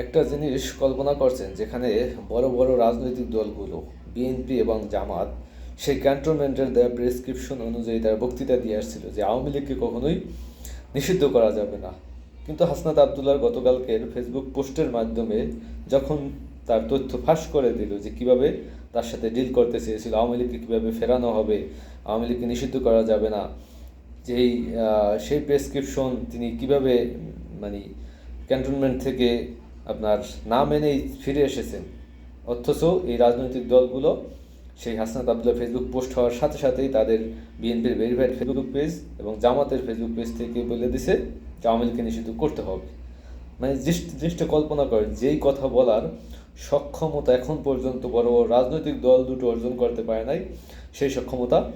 একটা জিনিস কল্পনা করছেন, যেখানে বড় বড় রাজনৈতিক দলগুলো বিএনপি এবং জামাত, সেই ক্যান্টনমেন্টের দেওয়া প্রেসক্রিপশন অনুযায়ী তারা বক্তৃতা দিয়ে আসছিল যে আওয়ামী লীগকে কখনোই নিষিদ্ধ করা যাবে না। কিন্তু হাসনাত আবদুল্লার গতকালকের ফেসবুক পোস্টের মাধ্যমে যখন তার তথ্য ফাঁস করে দিল যে কীভাবে তার সাথে ডিল করতে চেয়েছিল, আওয়ামী লীগকে কীভাবে ফেরানো হবে, আওয়ামী লীগকে নিষিদ্ধ করা যাবে না, যেই সেই প্রেসক্রিপশন তিনি কীভাবে মানে ক্যান্টনমেন্ট থেকে আপনার না মেনেই ফিরে এসেছেন। অথচ এই রাজনৈতিক দলগুলো, সেই হাসনাত আবদুল্লাহ ফেসবুক পোস্ট হওয়ার সাথে সাথেই তাদের বিএনপির ভেরিফাইড ফেসবুক পেজ এবং জামাতের ফেসবুক পেজ থেকে বলে দিছে যে আওয়ামী নিষিদ্ধ করতে হবে। মানে জিনিস- জিনিসটা কল্পনা করেন, যেই কথা বলার সক্ষমতা এখন পর্যন্ত বড় বড় রাজনৈতিক দল দুটো অর্জন করতে পারে নাই, সেই সক্ষমতা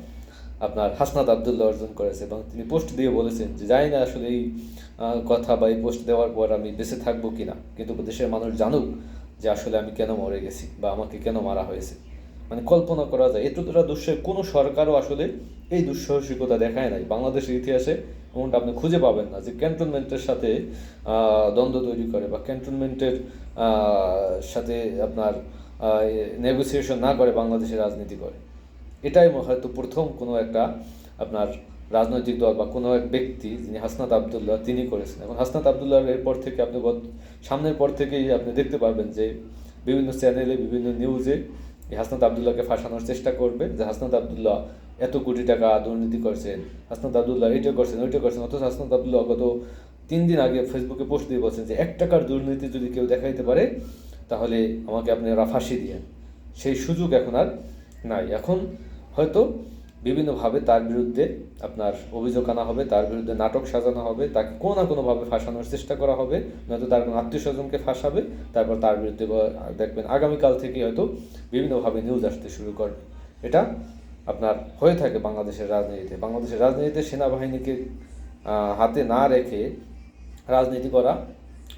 আপনার হাসনাত আবদুল্লাহ অর্জন করেছে এবং তিনি পোস্ট দিয়ে বলেছেন যে, জানি না আসলে এই কথা বা এই পোস্ট দেওয়ার পর আমি বেঁচে থাকব কিনা, কিন্তু দেশের মানুষ জানুক যে আসলে আমি কেন মরে গেছি বা আমাকে কেন মারা হয়েছে। মানে কল্পনা করা যায়, এতটা দুঃসাহ, কোনো সরকারও আসলে এই দুঃসাহসিকতা দেখায় নাই। বাংলাদেশের ইতিহাসে এমনটা আপনি খুঁজে পাবেন না যে, ক্যান্টনমেন্টের সাথে দ্বন্দ্ব তৈরি করে বা ক্যান্টনমেন্টের সাথে আপনার নেগোসিয়েশন না করে বাংলাদেশের রাজনীতি করে। এটাই হয়তো প্রথম কোনো একটা আপনার রাজনৈতিক দল বা কোনো এক ব্যক্তি, যিনি হাসনাত আবদুল্লাহ, তিনি করেছেন। এখন হাসনাত আবদুল্লাহ এরপর থেকে আপনি সামনের পর থেকেই আপনি দেখতে পারবেন যে বিভিন্ন চ্যানেলে, বিভিন্ন নিউজে এই হাসনাত আবদুল্লাহকে ফাঁসানোর চেষ্টা করবে যে হাসনাত আবদুল্লাহ এত কোটি টাকা দুর্নীতি করছেন, হাসনাত আবদুল্লাহ এইটা করছেন, ওইটা করছেন, অথচ হাসনাত আবদুল্লাহ গত তিন দিন আগে ফেসবুকে পোস্ট দিয়ে বলছেন যে এক টাকার দুর্নীতি যদি কেউ দেখাইতে পারে, তাহলে আমাকে আপনারা ফাঁসি দিয়েন। সেই সুযোগ এখন আর নাই। এখন হয়তো বিভিন্নভাবে তার বিরুদ্ধে আপনার অভিযোগ আনা হবে, তার বিরুদ্ধে নাটক সাজানো হবে, তাকে কোনো না কোনোভাবে ফাঁসানোর চেষ্টা করা হবে, নয়তো তার কোনো আত্মীয় স্বজনকে ফাঁসাবে, তারপর তার বিরুদ্ধে দেখবেন আগামীকাল থেকে হয়তো বিভিন্নভাবে নিউজ আসতে শুরু করবে। এটা আপনার হয়ে থাকে বাংলাদেশের রাজনীতিতে। বাংলাদেশের রাজনীতিতে সেনাবাহিনীকে হাতে না রেখে রাজনীতি করা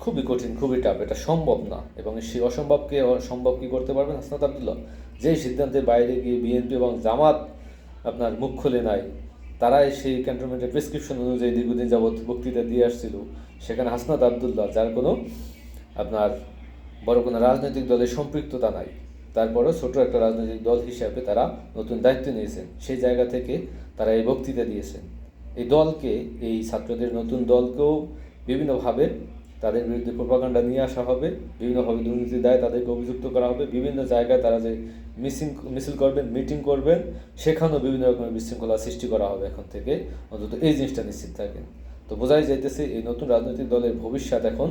খুবই কঠিন, খুবই টাফ। এটা সম্ভব না। এবং সেই অসম্ভবকে সম্ভব কি করতে পারবেন? হাসনাত আবদুল্লাহ, যেই সিদ্ধান্তের বাইরে গিয়ে বিএনপি এবং জামাত আপনার মুখ খুলে নাই, তারাই সেই ক্যান্টনমেন্টের প্রেসক্রিপশন অনুযায়ী দীর্ঘদিন যাবৎ বক্তৃতা দিয়ে আসছিল। সেখানে হাসনাত আবদুল্লাহ, যার কোনো আপনার বড় কোনো রাজনৈতিক দলের সম্পৃক্ততা নাই, তারপরেও ছোট একটা রাজনৈতিক দল হিসাবে তারা নতুন দায়িত্ব নিয়েছেন। সেই জায়গা থেকে তারা এই বক্তৃতা দিয়েছেন। এই দলকে, এই ছাত্রদের নতুন দলকেও বিভিন্নভাবে তাদের বিরুদ্ধে প্রপাগান্ডা নিয়ে আসা হবে বিভিন্নভাবে দুর্নীতি দায়ে তাদেরকে অভিযুক্ত করা হবে, বিভিন্ন জায়গায় তারা যে মিসিং, মিছিল করবেন, মিটিং করবেন, সেখানেও বিভিন্ন রকমের বিশৃঙ্খলা সৃষ্টি করা হবে এখন থেকে। অন্তত এই জিনিসটা নিশ্চিত থাকেন। তো বোঝাই যাইতেছে, এই নতুন রাজনৈতিক দলের ভবিষ্যৎ এখন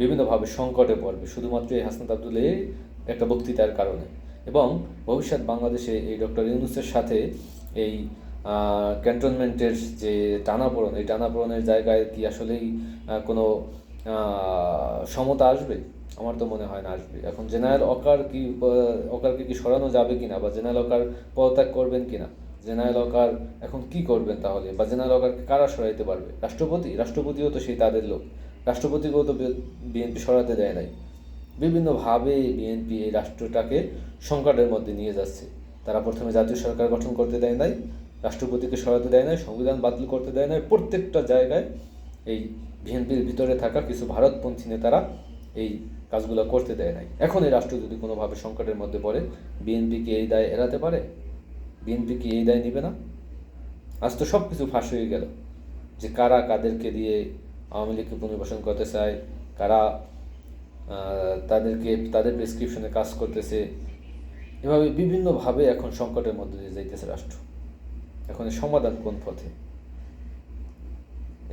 বিভিন্নভাবে সংকটে পড়বে, শুধুমাত্র এই হাসনাত আবদুল্লাহ একটা বক্তৃতার কারণে। এবং ভবিষ্যৎ বাংলাদেশে এই ডক্টর ইউনুসের সাথে এই ক্যান্টনমেন্টের যে টানাপোড়ন, এই টানাপোড়নের জায়গায় কি আসলেই কোনো সমতা আসবে আমার তো মনে হয় না আসবে এখন জেনারেল অকার কি অকারকে কি সরানো যাবে কিনা বা জেনারেল অকার পদত্যাগ করবেন কিনা? জেনারেল অকার এখন কি করবেন তাহলে? বা জেনারেল অকারকে কারা সরাইতে পারবে? রাষ্ট্রপতি? রাষ্ট্রপতিও তো সেই তাদের লোক। রাষ্ট্রপতিকেও তো বিএনপি সরাতে দেয় নাই। বিভিন্নভাবে বিএনপি এই রাষ্ট্রটাকে সংকটের মধ্যে নিয়ে যাচ্ছে। তারা প্রথমে জাতীয় সরকার গঠন করতে দেয় নাই, রাষ্ট্রপতিকে সরাতে দেয় নাই, সংবিধান বাতিল করতে দেয় নাই। প্রত্যেকটা জায়গায় এই বিএনপির ভিতরে থাকা কিছু ভারতপন্থী নেতারা এই কাজগুলো করতে দেয় নাই। এখন এই রাষ্ট্র যদি কোনোভাবে সংকটের মধ্যে পড়ে, বিএনপি কি এই দায় এড়াতে পারে? বিএনপি কি এই দায় নেবে না? আজ তো সব কিছু ফাঁস হয়ে গেল। যে কারা কাদেরকে দিয়ে আওয়ামী লীগকে পুনর্বাসন করতে চায়, কারা তাদেরকে, তাদের প্রেসক্রিপশনে কাজ করতেছে, এভাবে বিভিন্নভাবে এখন সংকটের মধ্যে দিয়ে যাইতেছে রাষ্ট্র। এখন সমাধান কোন পথে?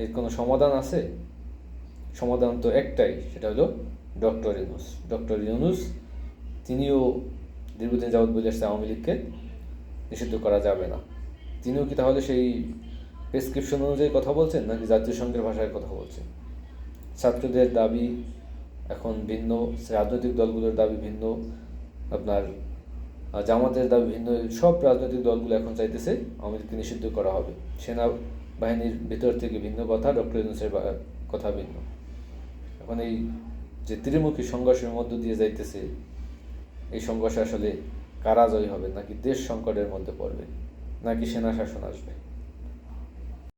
এর কোনো সমাধান আছে? সমাধান তো একটাই, সেটা হলো ডক্টর ইউনুস। ডক্টর ইউনুস, তিনিও দীর্ঘদিন যাবৎ বলে আসছে আওয়ামী লীগকে, নিষিদ্ধ করা যাবে না। তিনিও কি তাহলে সেই প্রেসক্রিপশন অনুযায়ী কথা বলছেন, নাকি জাতীয় সংঘের ভাষায় কথা বলছেন? ছাত্রদের দাবি এখন ভিন্ন, রাজনৈতিক দলগুলোর দাবি ভিন্ন, আপনার, জামাতের দাবি ভিন্ন, সব রাজনৈতিক দলগুলো এখন চাইতেছে আওয়ামী লীগকে নিষিদ্ধ করা হবে। সেনা বাহিনীর ভিতর থেকে ভিন্ন কথা, ডক্টর ইউনুসের কথা ভিন্ন। এখন এই যে ত্রিমুখী সংঘর্ষের মধ্য দিয়ে যাইতেছে, এই সংঘর্ষ আসলে কারা জয় হবে নাকি দেশ সংকটের মধ্যে পড়বে, নাকি সেনা শাসন আসবে?